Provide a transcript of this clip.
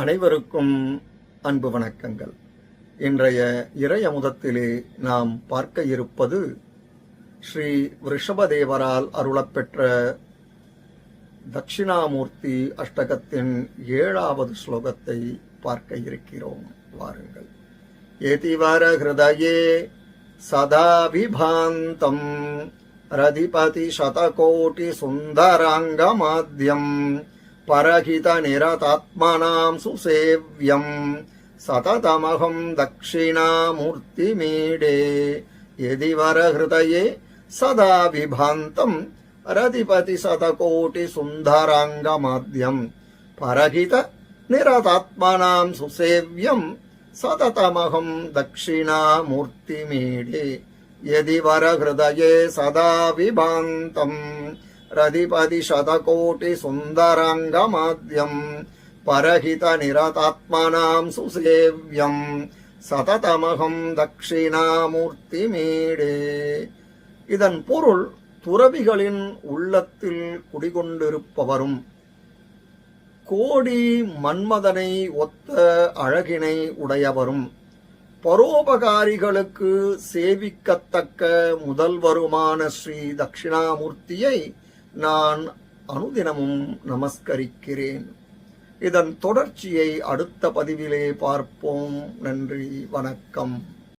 அனைவருக்கும் அன்பு வணக்கங்கள். இன்றைய இறை அமுதத்திலே நாம் பார்க்க இருப்பது ஸ்ரீ ரிஷபதேவரால் அருளப்பெற்ற தட்சிணாமூர்த்தி அஷ்டகத்தின் ஏழாவது ஸ்லோகத்தை பார்க்க இருக்கிறோம். வாருங்கள். ஏதிவர ஹிருதயே சதா விபாந்தம். ரதிபதி சதகோட்டி சுந்தராங்கமாத்யம் परहितनिरतात्मनां सुसेव्यं सततमहं दक्षिणामूर्तिमीडे यदि वरहृदये सदा विभान्तं रतिपतिशतकोटिसुन्दराङ्गमाद्यं परहितनिरतात्मनां सुसेव्यं सततमहं दक्षिणामूर्तिमीडे यदि वरहृदये सदा विभान्तम् रदिपदि शतकोटि सुन्दराङ्गमाद्यम् परहितनिरतात्मनाम् सुसेव्यम् சததமகம் தட்சிணாமூர்த்திமீடே இதன் பொருள் துறவிகளின் உள்ளத்தில் குடிகொண்டிருப்பவரும் கோடி மன்மதனை ஒத்த அழகினை உடையவரும் பரோபகாரிகளுக்கு சேவிக்கத்தக்க முதல்வருமான ஸ்ரீ தட்சிணாமூர்த்தியை நான் அனுதினமும் நமஸ்கரிக்கிறேன். இதன் தொடர்ச்சியை அடுத்த பதிவிலே பார்ப்போம். நன்றி வணக்கம்.